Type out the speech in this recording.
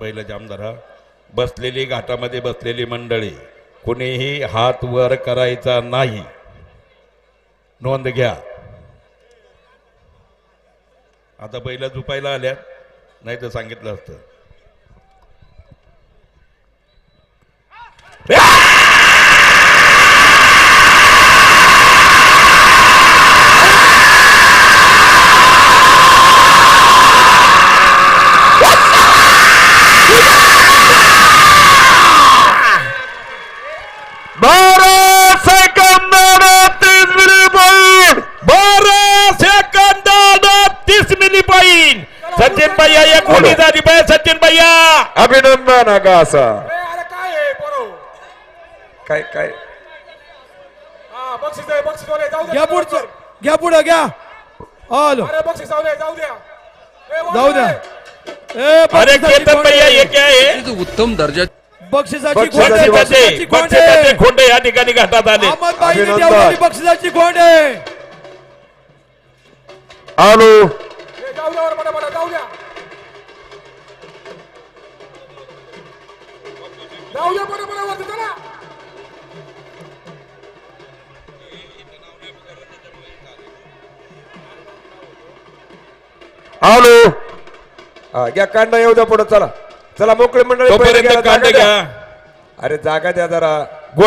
पहिलं जामदारा बसलेली घाटामध्ये बसलेली मंडळी कुणीही हात वर करायचा नाही. नोंद घ्या. आता बैल झुपायला आल्या नाही तर सांगितलं असतं. पॉईंट सचिन भैया एक कोटी झाली पाहिजे सचिन भैया अभिनंदन असा अरे काय आहे पोरो काय काय हा बक्षीस आहे बक्षीस वाले जाऊ दे घ्या पुढचं घ्या पुढं घ्या हॅलो अरे बक्षीस जाऊ दे जाऊ द्या ए, वाले. जाऊ द्या ए, अरे बक्षिसाची केतन भैया हे काय आहे जो उत्तम दर्जा बक्षिसाची खोंडे, खोंडे. बक्षिसाची खोंडे. बक्षिसाचे खोंडे या ठिकाणी घाटात आले अहमदबाईने अभिनंदन. ठेवलेली बक्षिसाची खोंडे आलो जाऊ द्या बरं बरं वरती चला. आलो हा घ्या कांदा येऊ द्या पुढे चला. चला मोकळे मंडळी तोपर्यंत कांडे. घ्या अरे जागा द्या जरा.